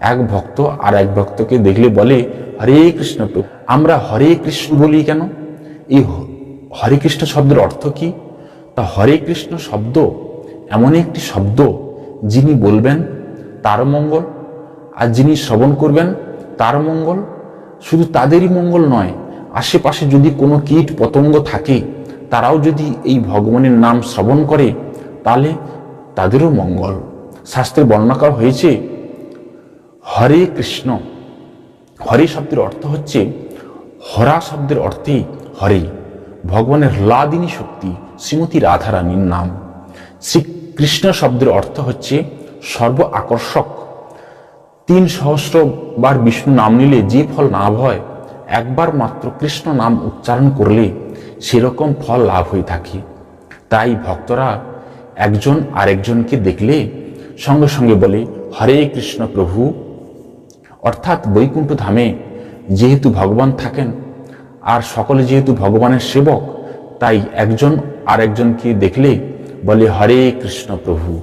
এক ভক্ত আর এক ভক্তকে দেখলে বলে, হরে কৃষ্ণ প্রভু। আমরা হরে কৃষ্ণ বলি কেন? এই হরে কৃষ্ণ শব্দের অর্থ কি? তা হরে কৃষ্ণ শব্দ এমন একটি শব্দ যিনি বলবেন, তার মঙ্গল। আর যিনি শ্রবণ করবেন, তার মঙ্গল। শুধু তাদেরই মঙ্গল নয়, আশেপাশে যদি কোনো কীট পতঙ্গ থাকে, তারাও যদি এই ভগবানের নাম শ্রবণ করে, তাহলে তাদেরও মঙ্গল। শাস্ত্রে বর্ণনা করা হয়েছে হরে কৃষ্ণ। হরে শব্দের অর্থ হচ্ছে, হরা শব্দের অর্থে হরে। ভগবানের হ্লাদিনী শক্তি, শ্রীমতী রাধারানীর নাম। শ্রী কৃষ্ণ শব্দের অর্থ হচ্ছে, সর্ব আকর্ষক। তিন সহস্র বার বিষ্ণু নাম নিলে যে ফল লাভ হয়, একবার মাত্র কৃষ্ণ নাম উচ্চারণ করলে সেরকম ফল লাভ হয়ে থাকে। তাই ভক্তরা একজন আরেকজনকে দেখলে সঙ্গে সঙ্গে বলে, হরে কৃষ্ণ প্রভু। অর্থাৎ বৈকুণ্ঠ ধামে যেহেতু ভগবান থাকেন, আর সকলে যেহেতু ভগবানের সেবক, তাই একজন আর একজনকে দেখলে বলে, হরে কৃষ্ণ প্রভু।